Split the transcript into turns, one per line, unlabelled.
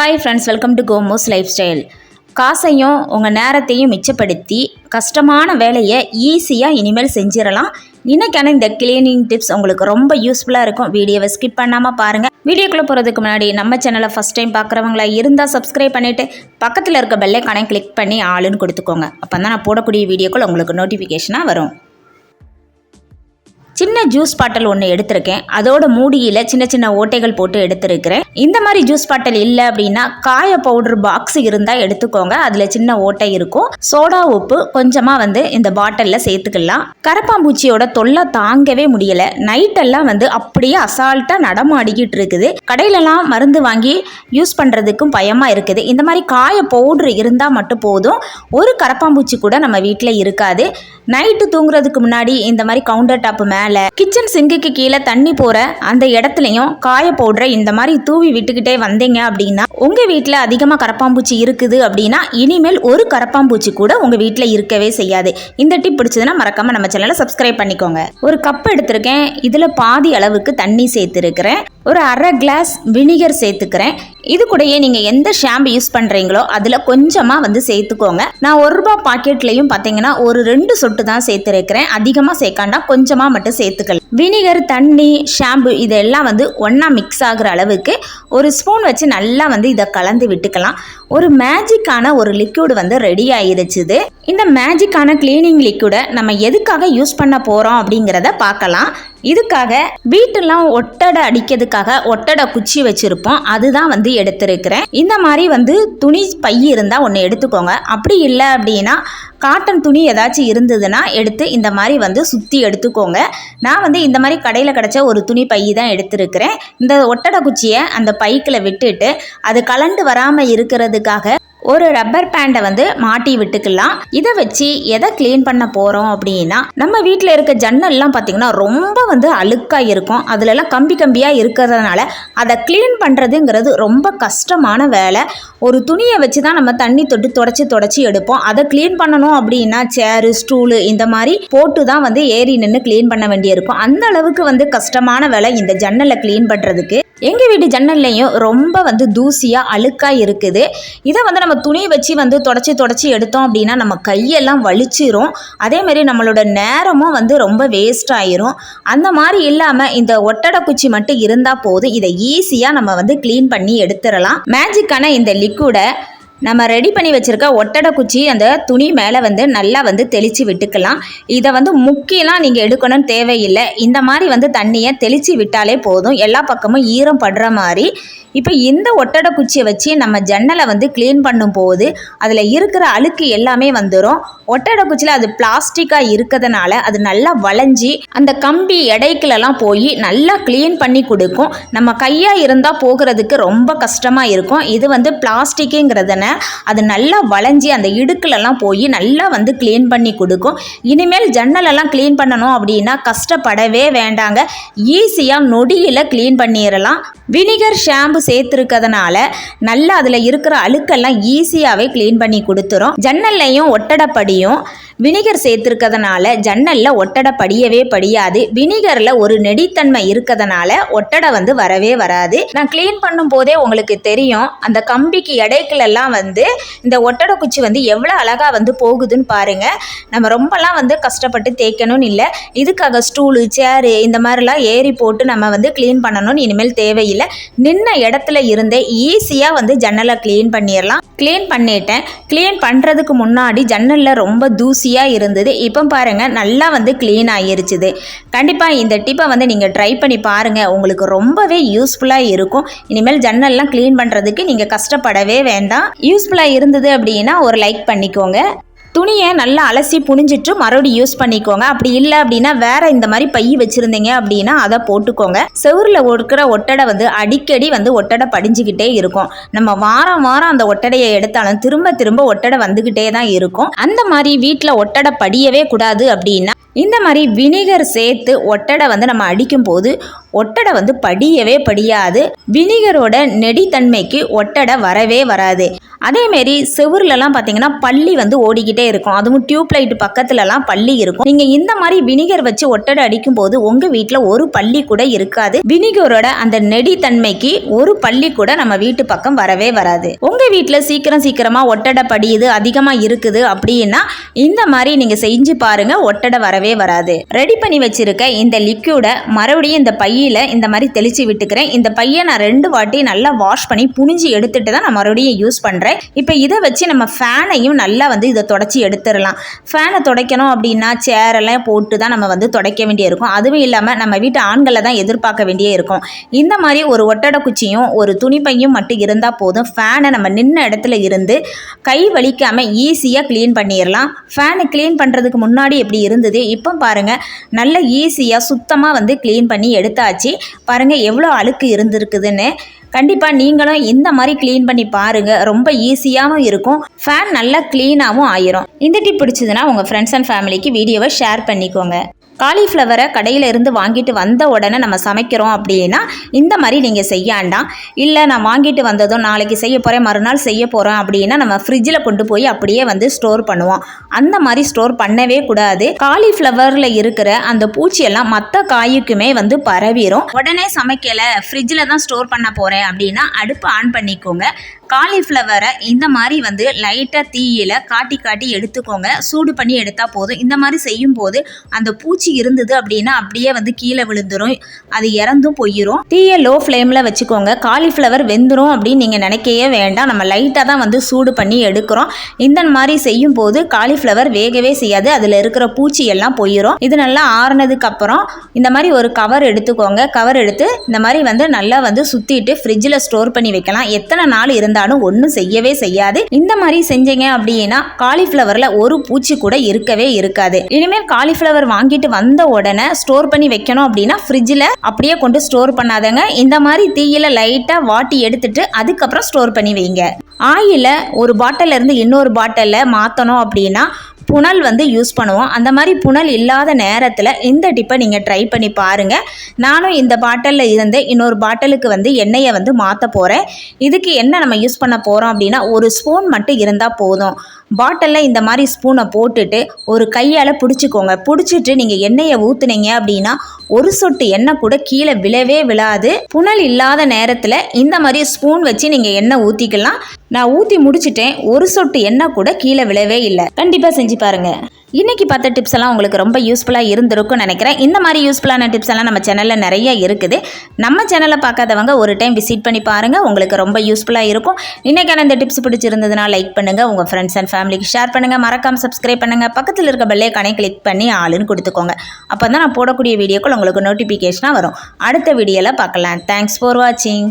Hi friends welcome to கோமோஸ் lifestyle காசையும் உங்கள் நேரத்தையும் மிச்சப்படுத்தி கஷ்டமான வேலையை ஈஸியாக இனிமேல் செஞ்சிடலாம். இன்றைக்கான இந்த கிளீனிங் டிப்ஸ் உங்களுக்கு ரொம்ப யூஸ்ஃபுல்லாக இருக்கும். வீடியோவை ஸ்கிப் பண்ணாமல் பாருங்கள் வீடியோக்குள்ளே போகிறதுக்கு முன்னாடி நம்ம சேனலை ஃபஸ்ட் டைம் பார்க்குறவங்களா இருந்தால் சப்ஸ்கிரைப் பண்ணிவிட்டு பக்கத்தில் இருக்க பெல்லைக்கானே கிளிக் பண்ணி ஆளுன்னு கொடுத்துக்கோங்க. அப்போ தான் நான் போடக்கூடிய வீடியோக்கள் உங்களுக்கு நோட்டிஃபிகேஷனாக வரும். சின்ன ஜூஸ் பாட்டில் ஒன்று எடுத்திருக்கேன். அதோட மூடியில் சின்ன சின்ன ஓட்டைகள் போட்டு எடுத்திருக்கிறேன். இந்த மாதிரி ஜூஸ் பாட்டில் இல்லை அப்படின்னா காய பவுடர் பாக்ஸ் இருந்தால் எடுத்துக்கோங்க. அதில் சின்ன ஓட்டை இருக்கும். சோடா உப்பு கொஞ்சமாக வந்து இந்த பாட்டிலில் சேர்த்துக்கலாம். கரப்பாம்பூச்சியோட தொல்லை தாங்கவே முடியலை. நைட்டெல்லாம் வந்து அப்படியே அசால்ட்டாக நடமாடிக்கிட்டு இருக்குது. கடையிலலாம் மருந்து வாங்கி யூஸ் பண்ணுறதுக்கும் பயமாக இருக்குது. இந்த மாதிரி காய பவுடர் இருந்தால் மட்டும் போதும். ஒரு கரப்பாம்பூச்சி கூட நம்ம வீட்டில் இருக்காது. நைட்டு தூங்குறதுக்கு முன்னாடி இந்த மாதிரி கவுண்டர் டாப் மேலே கிச்சன் சிங்குக்கு கீழே தண்ணி போகிற அந்த இடத்துலையும் காய போடுற இந்த மாதிரி தூவி விட்டுக்கிட்டே வந்தீங்க அப்படின்னா உங்கள் வீட்டில் அதிகமாக கரப்பாம்பூச்சி இருக்குது அப்படின்னா இனிமேல் ஒரு கரப்பாம்பூச்சி கூட உங்கள் வீட்டில் இருக்கவே செய்யாது. இந்த டிப் பிடிச்சதுன்னா மறக்காமல் நம்ம சேனலை சப்ஸ்கிரைப் பண்ணிக்கோங்க. ஒரு கப் எடுத்திருக்கேன். இதில் பாதி அளவுக்கு தண்ணி சேர்த்துருக்கிறேன். ஒரு அரை கிளாஸ் வினிகர் சேர்த்துக்கிறேன். இது கூடயே நீங்கள் எந்த ஷாம்பு யூஸ் பண்ணுறீங்களோ அதில் கொஞ்சமாக வந்து சேர்த்துக்கோங்க. நான் ஒரு ரூபா பாக்கெட்லேயும் பார்த்தீங்கன்னா ஒரு ரெண்டு சொட்டு தான் சேர்த்துருக்கிறேன். அதிகமாக சேர்க்காண்டா கொஞ்சமாக மட்டும் சேர்த்துக்கலாம். வினிகர் தண்ணி ஷாம்பு இதெல்லாம் வந்து ஒன்றா மிக்ஸ் ஆகுற அளவுக்கு ஒரு ஸ்பூன் வச்சு நல்லா வந்து இதை கலந்து விட்டுக்கலாம். ஒரு மேஜிக்கான ஒரு லிக்யூடு வந்து ரெடி ஆயிருச்சுது. இந்த மேஜிக்கான க்ளீனிங் லிக்யூடை நம்ம எதுக்காக யூஸ் பண்ண போகிறோம் அப்படிங்கிறத பார்க்கலாம். இதுக்காக வீட்டெல்லாம் ஒட்டடை அடிக்கிறதுக்காக ஒட்டடை குச்சி வச்சுருப்போம். அதுதான் வந்து எடுத்திருக்கிறேன். இந்த மாதிரி வந்து துணி பை இருந்தால் ஒன்று எடுத்துக்கோங்க. அப்படி இல்லை அப்படின்னா காட்டன் துணி ஏதாச்சும் இருந்ததுன்னா எடுத்து இந்த மாதிரி வந்து சுற்றி எடுத்துக்கோங்க. நான் வந்து இந்த மாதிரி கடையில் கிடச்ச ஒரு துணி பை தான் எடுத்திருக்கிறேன். இந்த ஒட்டடை குச்சியை அந்த பைக்கில் விட்டுட்டு அது கலண்டு வராமல் இருக்கிறதுக்காக ஒரு ரப்பர் பேண்டை வந்து மாட்டி விட்டுக்கலாம். இதை வச்சு எதை க்ளீன் பண்ண போகிறோம் அப்படின்னா நம்ம வீட்டில் இருக்க ஜன்னல்லாம் பார்த்திங்கன்னா ரொம்ப வந்து அழுக்காக இருக்கும். அதுலலாம் கம்பி கம்பியாக இருக்கிறதுனால அதை க்ளீன் பண்ணுறதுங்கிறது ரொம்ப கஷ்டமான வேலை. ஒரு துணியை வச்சு தான் நம்ம தண்ணி தொட்டு தொடச்சி தொடச்சி எடுப்போம். அதை க்ளீன் பண்ணணும் அப்படின்னா சேரு ஸ்டூலு இந்த மாதிரி போட்டு தான் வந்து ஏறி நின்று க்ளீன் பண்ண வேண்டியிருக்கும். அந்த அளவுக்கு வந்து கஷ்டமான வேலை இந்த ஜன்னலை க்ளீன் பண்ணுறதுக்கு எங்கள் வீட்டு ஜன்னல்லையும் ரொம்ப வந்து தூசியாக அழுக்காக இருக்குது. இதை வந்து நம்ம துணி வச்சு வந்து தொடச்சி தொடச்சி எடுத்தோம் அப்படின்னா நம்ம கையெல்லாம் வலிச்சிரும். அதேமாரி நம்மளோட நேரமும் வந்து ரொம்ப வேஸ்ட் ஆயிரும். அந்த மாதிரி இல்லாமல் இந்த ஒட்டடை குச்சி மட்டும் இருந்தால் போதும். இதை ஈஸியாக நம்ம வந்து க்ளீன் பண்ணி எடுத்துடலாம். மேஜிக்கான இந்த லிக்விடை நம்ம ரெடி பண்ணி வச்சுருக்க ஒட்டடை குச்சி அந்த துணி மேலே வந்து நல்லா வந்து தெளித்து விட்டுக்கலாம். இதை வந்து முக்கியெலாம் நீங்கள் எடுக்கணும்னு தேவையில்லை. இந்த மாதிரி வந்து தண்ணியை தெளித்து விட்டாலே போதும். எல்லா பக்கமும் ஈரம் படுற மாதிரி. இப்போ இந்த ஒட்டடை குச்சியை வச்சு நம்ம ஜன்னலை வந்து க்ளீன் பண்ணும்போது அதில் இருக்கிற அழுக்கு எல்லாமே வந்துடும் ஒட்டடை குச்சியில் அது பிளாஸ்டிக்காக இருக்கிறதுனால அது நல்லா வளைஞ்சி அந்த கம்பி எடைக்குலலாம் போய் நல்லா க்ளீன் பண்ணி கொடுக்கும். நம்ம கையாக இருந்தால் போகிறதுக்கு ரொம்ப கஷ்டமாக இருக்கும். இது வந்து பிளாஸ்டிக்குங்கிறதுன அது நல்லா வளைஞ்சி அந்த இடுக்கிலலாம் போய் நல்லா வந்து க்ளீன் பண்ணி கொடுக்கும். இனிமேல் ஜன்னலெல்லாம் க்ளீன் பண்ணணும் அப்படின்னா கஷ்டப்படவே வேண்டாங்க. ஈஸியாக நொடியில் க்ளீன் பண்ணிடலாம் வினிகர் ஷாம்பு சேர்த்துருக்கிறதுனால நல்லா அதில் இருக்கிற அழுக்கெல்லாம் ஈஸியாகவே க்ளீன் பண்ணி கொடுத்துரும். ஜன்னல்லையும் ஒட்டடப்படியும் வினிகர் சேர்த்துருக்கிறதுனால ஜன்னலில் ஒட்டடை படியவே படியாது. வினிகரில் ஒரு நெடித்தன்மை இருக்கிறதுனால ஒட்டடை வந்து வரவே வராது. நான் க்ளீன் பண்ணும் போதே உங்களுக்கு தெரியும் அந்த கம்பிக்கு இடைக்குலெல்லாம் வந்து இந்த ஒட்டடை குச்சி வந்து எவ்வளோ அழகாக வந்து போகுதுன்னு பாருங்கள் நம்ம ரொம்பலாம் வந்து கஷ்டப்பட்டு தேய்க்கணும்னு இல்லை. இதுக்காக ஸ்டூலு சேரு இந்த மாதிரிலாம் ஏறி போட்டு நம்ம வந்து க்ளீன் பண்ணணும்னு இனிமேல் தேவையில்லை. நின்ன இடத்துல இருந்தே ஈஸியாக வந்து ஜன்னலை க்ளீன் பண்ணிடலாம் க்ளீன் பண்ணிட்டேன். க்ளீன் பண்ணுறதுக்கு முன்னாடி ஜன்னலில் ரொம்ப தூசி ஈஸியாக இருந்தது. இப்போ பாருங்கள் நல்லா வந்து க்ளீன் ஆகிருச்சுது கண்டிப்பாக இந்த டிப்பை வந்து நீங்கள் ட்ரை பண்ணி பாருங்கள் உங்களுக்கு ரொம்பவே யூஸ்ஃபுல்லாக இருக்கும். இனிமேல் ஜன்னல்லாம் க்ளீன் பண்ணுறதுக்கு நீங்கள் கஷ்டப்படவே வேண்டாம். யூஸ்ஃபுல்லாக இருந்தது அப்படின்னா ஒரு லைக் பண்ணிக்கோங்க. துணியை நல்லா அலசி புனிஞ்சிட்டு மறுபடியும் யூஸ் பண்ணிக்கோங்க. அப்படி இல்லை அப்படின்னா வேற இந்த மாதிரி பை வச்சுருந்தீங்க அப்படின்னா அதை போட்டுக்கோங்க. செவரில் ஒடுக்கிற ஒட்டடை வந்து அடிக்கடி வந்து ஒட்டடை படிஞ்சுக்கிட்டே இருக்கும். நம்ம வாரம் வாரம் அந்த ஒட்டடையை எடுத்தாலும் திரும்ப திரும்ப ஒட்டடை வந்துக்கிட்டே தான் இருக்கும். அந்த மாதிரி வீட்டில் ஒட்டடை படியவே கூடாது அப்படின்னா இந்த மாதிரி வினிகர் சேர்த்து ஒட்டடை வந்து நம்ம அடிக்கும் போது ஒட்டடை வந்து படியவே படியாது. வினிகரோட நெடித்தன்மைக்கு ஒட்டடை வரவே வராது. அதேமாரி செவுர்லலாம் பார்த்தீங்கன்னா பள்ளி வந்து ஓடிக்கிட்டே இருக்கும். அதுவும் டியூப் லைட் பக்கத்துலலாம் பள்ளி இருக்கும். நீங்கள் இந்த மாதிரி வினிகர் வச்சு ஒட்டடை அடிக்கும் போது உங்கள் வீட்டில் ஒரு பள்ளி கூட இருக்காது. வினிகரோட அந்த நெடித்தன்மைக்கு ஒரு பள்ளி கூட நம்ம வீட்டு பக்கம் வரவே வராது. உங்கள் வீட்டில் சீக்கிரம் சீக்கிரமாக ஒட்டடை படியுது அதிகமாக இருக்குது அப்படின்னா இந்த மாதிரி நீங்கள் செஞ்சு பாருங்கள் ஒட்டடை வரவே வராது. ரெடி பண்ணி வச்சிருக்க இந்த லிக்யூடை மறுபடியும் இந்த கையில் இந்த மாதிரி தெளித்து விட்டுக்கிறேன். இந்த பையை நான் ரெண்டு வாட்டி நல்லா வாஷ் பண்ணி புனிஞ்சு எடுத்துட்டு தான் நான் மறுபடியும் யூஸ் பண்ணுறேன் இப்போ இதை வச்சு நம்ம ஃபேனையும் நல்லா வந்து இதை தொடச்சி எடுத்துடலாம். ஃபேனை துடைக்கணும் அப்படின்னா சேரெல்லாம் போட்டு தான் நம்ம வந்து துடைக்க வேண்டிய இருக்கும். அதுவும் இல்லாமல் நம்ம வீட்டு ஆண்களை தான் எதிர்பார்க்க வேண்டிய இருக்கும். இந்த மாதிரி ஒரு ஒட்டடை குச்சியும் ஒரு துணிப்பையும் மட்டும் இருந்தால் போதும். ஃபேனை நம்ம நின்ன இடத்துல இருந்து கை வலிக்காமல் ஈஸியாக க்ளீன் பண்ணிடலாம். ஃபேனை க்ளீன் பண்ணுறதுக்கு முன்னாடி எப்படி இருந்தது? இப்போ பாருங்கள் நல்ல ஈஸியாக சுத்தமாக வந்து க்ளீன் பண்ணி எடுத்தாச்சு. பாருங்கள் எவ்வளோ அழுக்கு இருந்திருக்குதுன்னு. கண்டிப்பாக நீங்களும் இந்த மாதிரி க்ளீன் பண்ணி பாருங்கள் ரொம்ப ஈஸியாகவும் இருக்கும். ஃபேன் நல்லா க்ளீனாகவும் ஆயிரும். இந்த டிப் பிடிச்சதுன்னா உங்கள் ஃப்ரெண்ட்ஸ் அண்ட் ஃபேமிலிக்கு வீடியோவை ஷேர் பண்ணிக்கோங்க. காலிஃப்ளவரை கடையில் இருந்து வாங்கிட்டு வந்த உடனே நம்ம சமைக்கிறோம் அப்படின்னா இந்த மாதிரி நீங்கள் செய்யாண்டாம் இல்லை நான் வாங்கிட்டு வந்ததும் நாளைக்கு செய்ய போகிறேன் மறுநாள் செய்ய போகிறோம் அப்படின்னா நம்ம ஃப்ரிட்ஜில் கொண்டு போய் அப்படியே வந்து ஸ்டோர் பண்ணுவோம். அந்த மாதிரி ஸ்டோர் பண்ணவே கூடாது. காலிஃப்ளவரில் இருக்கிற அந்த பூச்சியெல்லாம் மற்ற காய்க்குமே வந்து பரவிடும் உடனே சமைக்கலை ஃப்ரிட்ஜில் தான் ஸ்டோர் பண்ண போகிறேன் அப்படின்னா அடுப்பு ஆன் பண்ணிக்கோங்க. காலிஃப்ளவரை இந்த மாதிரி வந்து லைட்டாக தீயில் காட்டி காட்டி எடுத்துக்கோங்க. சூடு பண்ணி எடுத்தால் போதும். இந்த மாதிரி செய்யும் போது அந்த பூச்சி இருந்தது அப்படின்னா அப்படியே வந்து கீழே விழுந்துரும். அது இறந்தும் போயிடும் தீயை லோ ஃப்ளேமில் வச்சுக்கோங்க. காலிஃப்ளவர் வெந்துடும் அப்படின்னு நீங்கள் நினைக்கவே வேண்டாம். நம்ம லைட்டாக தான் வந்து சூடு பண்ணி எடுக்கிறோம். இந்த மாதிரி செய்யும் போது காலிஃப்ளவர் வேகவே செய்யாது. அதில் இருக்கிற பூச்சி எல்லாம் போயிடும் இது நல்லா ஆறுனதுக்கு அப்புறம் இந்த மாதிரி ஒரு கவர் எடுத்துக்கோங்க. கவர் எடுத்து இந்த மாதிரி வந்து நல்லா வந்து சுற்றிட்டு ஃப்ரிட்ஜில் ஸ்டோர் பண்ணி வைக்கலாம். எத்தனை நாள் இருந்தால் இருந்தாலும் ஒன்றும் செய்யவே செய்யாது. இந்த மாதிரி செஞ்சீங்க அப்படின்னா காலிஃப்ளவரில் ஒரு பூச்சி கூட இருக்கவே இருக்காது. இனிமேல் காலிஃப்ளவர் வாங்கிட்டு வந்த உடனே ஸ்டோர் பண்ணி வைக்கணும் அப்படின்னா ஃப்ரிட்ஜில் அப்படியே கொண்டு ஸ்டோர் பண்ணாதங்க. இந்த மாதிரி தீயில லைட்டாக வாட்டி எடுத்துட்டு அதுக்கப்புறம் ஸ்டோர் பண்ணி வைங்க. ஆயில ஒரு பாட்டில் இருந்து இன்னொரு பாட்டிலில் மாற்றணும் அப்படின்னா புனல் வந்து யூஸ் பண்ணுவோம். அந்த மாதிரி புனல் இல்லாத நேரத்தில் இந்த டிப்பை நீங்கள் ட்ரை பண்ணி பாருங்கள் நானும் இந்த பாட்டிலில் இருந்து இன்னொரு பாட்டிலுக்கு வந்து எண்ணெயை வந்து மாற்ற போகிறேன் இதுக்கு என்ன நம்ம யூஸ் பண்ண போகிறோம் அப்படின்னா ஒரு ஸ்பூன் மட்டும் இருந்தால் போதும். பாட்டிலில் இந்த மாதிரி ஸ்பூனை போட்டுட்டு ஒரு கையால் பிடிச்சிக்கோங்க. பிடிச்சிட்டு நீங்கள் எண்ணெயை ஊற்றுனீங்க அப்படின்னா ஒரு சொட்டு எண்ணெய் கூட கீழே விழவே விழாது. புனல் இல்லாத நேரத்தில் இந்த மாதிரி ஸ்பூன் வச்சு நீங்கள் எண்ணெய் ஊற்றிக்கலாம் நான் ஊற்றி முடிச்சிட்டேன். ஒரு சொட்டு எண்ணெய் கூட கீழே விழவே இல்லை. கண்டிப்பாக செஞ்சு பாருங்கள் இன்றைக்கி பார்த்த டிப்ஸ் எல்லாம் உங்களுக்கு ரொம்ப யூஸ்ஃபுல்லாக இருந்திருக்கும்னு நினைக்கிறேன். இந்த மாதிரி யூஸ்ஃபுல்லான டிப்ஸ் எல்லாம் நம்ம சேனலில் நிறைய இருக்குது. நம்ம சேனலை பார்க்காதவங்க ஒரு டைம் விசிட் பண்ணி பாருங்கள் உங்களுக்கு ரொம்ப யூஸ்ஃபுல்லாக இருக்கும். இன்றைக்கான இந்த டிப்ஸ் பிடிச்சிருந்ததுன்னா லைக் பண்ணுங்கள் உங்கள் ஃப்ரெண்ட்ஸ் அண்ட் ஃபேமிலிக்கு ஷேர் பண்ணுங்கள் மறக்காமல் சப்ஸ்கிரைப் பண்ணுங்கள் பக்கத்தில் இருக்க பெல்லே கணை கிளிக் பண்ணி ஆளுன்னு கொடுத்துக்கோங்க. அப்போ தான் நான் போடக்கூடிய வீடியோக்கள் உங்களுக்கு நோட்டிஃபிகேஷனாக வரும். அடுத்த வீடியோவில் பார்க்கலாம். தேங்க்ஸ் ஃபார் வாட்சிங்